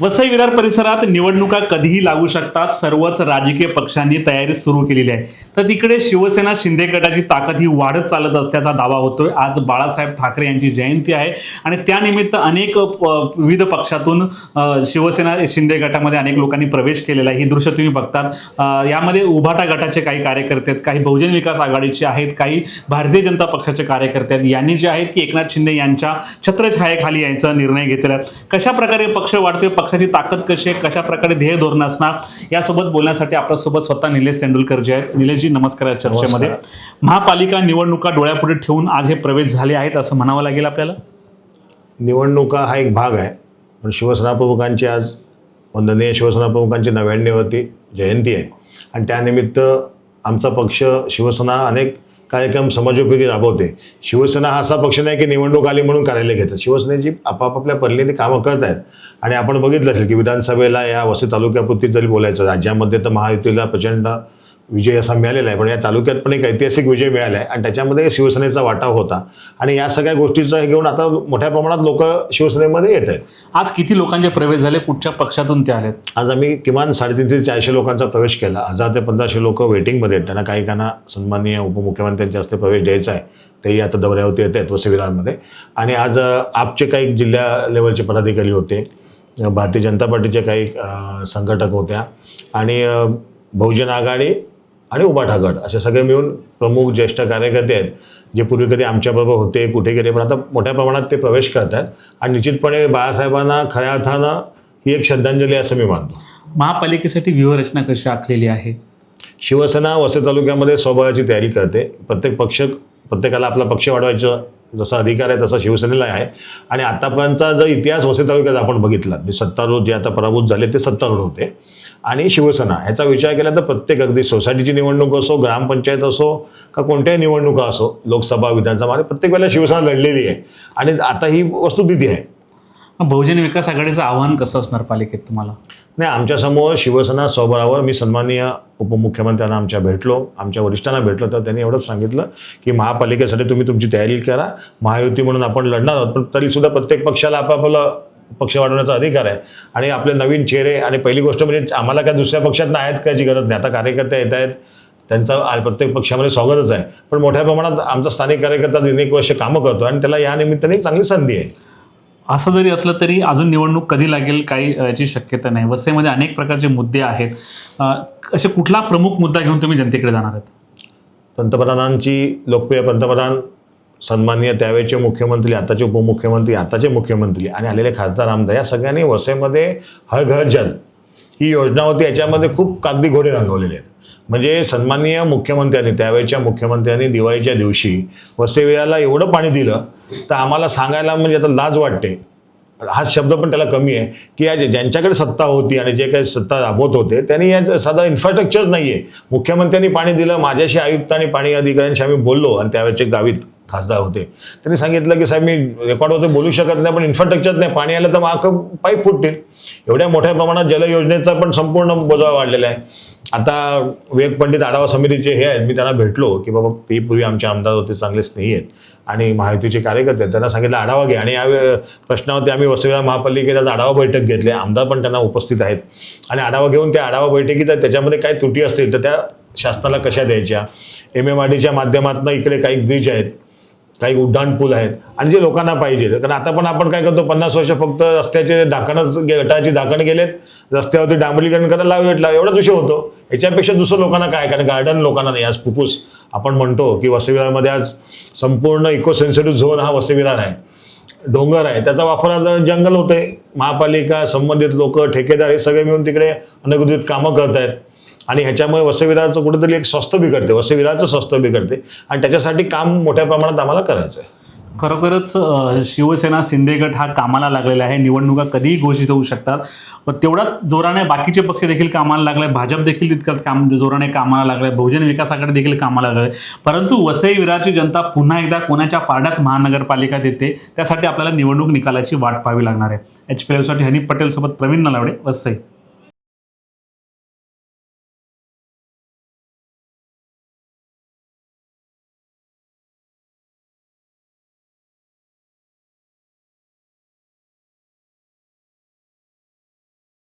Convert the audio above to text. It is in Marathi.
वसई विरार परिसरात निवडणुका कधीही लागू शकतात. सर्वच राजकीय पक्षांनी तयारी सुरू केलेली आहे. तर तिकडे शिवसेना शिंदे गटाची ताकद ही वाढत चालत असल्याचा दावा होतोय. आज बाळासाहेब ठाकरे यांची जयंती आहे आणि त्यानिमित्त अनेक प- विविध पक्षातून शिवसेना शिंदे गटामध्ये अनेक लोकांनी प्रवेश केलेला आहे. ही दृश्य तुम्ही बघतात. यामध्ये उभाटा गटाचे काही कार्यकर्ते आहेत काही बहुजन विकास आघाडीचे आहेत काही भारतीय जनता पक्षाचे कार्यकर्ते आहेत. यांनी जे आहेत की एकनाथ शिंदे यांच्या छत्रछायेखाली यायचा निर्णय घेतलेला कशा प्रकारे पक्ष वाढतोय पक्षाची ताकद कशी आहे कशा प्रकारे ध्येय धोरण असणार यासोबत बोलण्यासाठी आपल्यासोबत स्वतः निलेश तेंडुलकर जे आहेत. निलेशजी नमस्कार या चर्चेमध्ये. महापालिका निवडणुका डोळ्यापुढे ठेवून आज हे प्रवेश झाले आहेत असं म्हणावं लागेल आपल्याला? निवडणुका हा एक भाग आहे. पण शिवसेना प्रमुखांची आज वंदनीय शिवसेना प्रमुखांची नव्याण्णवती जयंती आहे. आणि त्यानिमित्त आमचा पक्ष शिवसेना अनेक कार्यक्रम समाजोपयोगी राबवते. शिवसेना हा असा पक्ष नाही की निवडणूक आली म्हणून कार्यालय घेतात. शिवसेनेची आपापल्या परीने कामं करत आहेत आणि आपण बघितलं असेल की विधानसभेला या वसई तालुक्यापुरती जरी बोलायचं राज्यामध्ये तर महायुतीला प्रचंड विजय असा मिळालेला आहे. पण या तालुक्यात पण एक ऐतिहासिक विजय मिळाला आहे आणि त्याच्यामध्ये शिवसेनेचा वाटा होता. आणि या सगळ्या गोष्टीचं हे घेऊन आता मोठ्या प्रमाणात लोक शिवसेनेमध्ये येत आहेत. आज किती लोकांचे प्रवेश झाले? कुठच्या पक्षातून ते आलेत? आज आम्ही किमान साडेतीनशे ते चारशे लोकांचा प्रवेश केला. हजार ते पंधराशे लोक वेटिंगमध्ये आहेत. त्यांना काही काना सन्माननीय उपमुख्यमंत्र्यांच्या हस्ते प्रवेश द्यायचा आहे. तेही आता दौऱ्यावरती येत आहेत वसविरारमध्ये आणि आज आपचे काही जिल्हा लेवलचे पदाधिकारी होते. भारतीय जनता पार्टीचे काही संघटक होत्या. आणि बहुजन आघाडी आणि उबाठा गट असे सगळे मिळून प्रमुख ज्येष्ठ कार्यकर्ते आहेत जे पूर्वी कधी आमच्याबरोबर होते कुठे गेले पण आता मोठ्या प्रमाणात ते प्रवेश करतात. आणि निश्चितपणे बाळासाहेबांना खऱ्या अर्थानं ही एक श्रद्धांजली असं मी मानतो. महापालिकेसाठी व्यूहरचना कशी आखलेली आहे? शिवसेना वसई तालुक्यामध्ये स्वबळाची तयारी करते. प्रत्येक पक्ष प्रत्येकाला आपला पक्ष वाढवायचा जसा अधिकार आहे तसा शिवसेनेला आहे. आणि आतापर्यंतचा जर इतिहास वसे तालुक्याचा आपण बघितला म्हणजे सत्तारूढ जे आता पराभूत झाले ते सत्तारूढ होते. आणि शिवसेना ह्याचा विचार केला तर प्रत्येक अगदी सोसायटीची निवडणूक असो ग्रामपंचायत असो का कोणत्याही निवडणुका असो लोकसभा विधानसभा आणि प्रत्येक वेळेला शिवसेना लढलेली आहे. आणि आता ही वस्तुस्थिती आहे. बहुजन विकास आघाडीचं आव्हान कसं असणार पालिकेत तुम्हाला? नाही आमच्यासमोर शिवसेना स्वबळावर मी सन्माननीय उपमुख्यमंत्र्यांना आमच्या भेटलो आमच्या वरिष्ठांना भेटलो तर त्यांनी एवढंच सांगितलं की महापालिकेसाठी तुम्ही तुमची तयारी करा महायुती म्हणून आपण लढणार आहोत पण तरीसुद्धा प्रत्येक पक्षाला आपापलं पक्ष वाढवण्याचा अधिकार आहे. आणि आपले नवीन चेहरे आणि पहिली गोष्ट म्हणजे आम्हाला काय दुसऱ्या पक्षात नाही आहेत कायची गरज नाही आता कार्यकर्ते येत आहेत त्यांचं प्रत्येक पक्षामध्ये स्वागतच आहे. पण मोठ्या प्रमाणात आमचा स्थानिक कार्यकर्ता दिन एक वर्ष कामं करतो आणि त्याला या निमित्ताने चांगली संधी आहे. असं जरी असलं तरी अजून निवडणूक कधी लागेल काही याची शक्यता नाही. वसईमध्ये अनेक प्रकारचे मुद्दे आहेत. असे कुठला प्रमुख मुद्दा घेऊन तुम्ही जनतेकडे जाणार आहात? पंतप्रधानांची लोकप्रिय पंतप्रधान सन्माननीय त्यावेळेचे मुख्यमंत्री आताचे उपमुख्यमंत्री आताचे मुख्यमंत्री आणि आलेले खासदार आमदार या सगळ्यांनी वसईमध्ये हर घर जल ही योजना होती. याच्यामध्ये खूप कागदी घोडे रंगवलेले आहेत. म्हणजे सन्माननीय मुख्यमंत्र्यांनी त्यावेळच्या मुख्यमंत्र्यांनी दिवाळीच्या दिवशी वसईविराला एवढं पाणी दिलं तर आम्हाला सांगायला म्हणजे आता लाज वाटते. हा शब्द पण त्याला कमी आहे की या ज्यांच्याकडे सत्ता होती आणि जे काही सत्ता राबवत होते त्यांनी या साधा इन्फ्रास्ट्रक्चरच नाही आहे मुख्यमंत्र्यांनी पाणी दिलं माझ्याशी आयुक्तांनी आणि पाणी अधिकाऱ्यांशी आम्ही बोललो आणि त्यावेळेचे गावीत खासदार होते. त्यांनी सांगितलं की साहेब मी रेकॉर्डवरती बोलू शकत नाही पण इन्फ्रास्ट्रक्चर नाही पाणी आलं तर माग पाईप फुटतील. एवढ्या मोठ्या प्रमाणात जलयोजनेचा पण संपूर्ण बोजा वाढलेला आहे. आता विवेक पंडित आढावा समितीचे हे आहेत मी त्यांना भेटलो की बाबा ते पूर्वी आमचे आमदार होते चांगले स्नेही आहेत आणि महायुतीचे कार्यकर्ते आहेत. त्यांना सांगितलं आढावा घ्या. आणि या वे- प्रश्नावरती आम्ही वसईविरा महापालिकेत आढावा बैठक घेतली. आमदार पण त्यांना उपस्थित आहेत. आणि आढावा घेऊन त्या आढावा बैठकीचा त्याच्यामध्ये काय त्रुटी असतील तर त्या शासनाला कशा द्यायच्या? एम एम आर डीच्या माध्यमातून इकडे काही ब्रिज आहेत. काही उड्डाण पूल आहेत. आणि जे लोकांना पाहिजे. कारण आता पण आपण काय करतो पन्नास वर्ष फक्त रस्त्याचे झाकणच गटाची झाकण गेलेत. रस्त्यावरती डांबरीकरण करायला लाव भेटला एवढाच विषय होतो. याच्यापेक्षा दुसरं लोकांना काय? कारण गार्डन लोकांना नाही. आज फुफ्फुस आपण म्हणतो की वसविरामध्ये आज संपूर्ण इको सेन्सिटिव्ह झोन हा वसईविरार आहे डोंगर आहे. त्याचा वापर आता जंगल होते महापालिका संबंधित लोक ठेकेदार हे सगळे मिळून तिकडे अनधिकृत कामं करत आहेत आणि ह्याच्यामुळे वसविराचं कुठेतरी एक स्वस्त बिघडते वसविराचं स्वस्त बिघडते आणि त्याच्यासाठी काम मोठ्या प्रमाणात आम्हाला करायचं आहे खरोखरच शिवसेना शिंदे गट हा कामाला लागलेला आहे. निवडणुका कधीही घोषित होऊ शकतात. व तेवढ्याच जोराने बाकीचे पक्ष देखील कामाला लागले भाजप देखील तितकंच काम जोराने कामाला लागलाय. बहुजन विकास आघाडी देखील कामाला लागले परंतु वसई विरारची जनता पुन्हा एकदा कोणाच्या पारड्यात महानगरपालिका देते त्यासाठी आपल्याला निवडणूक निकालाची वाट पाहावी लागणार आहे. एच पी एलसाठी हनीफ पटेलसोबत प्रवीण नलावडे वसई.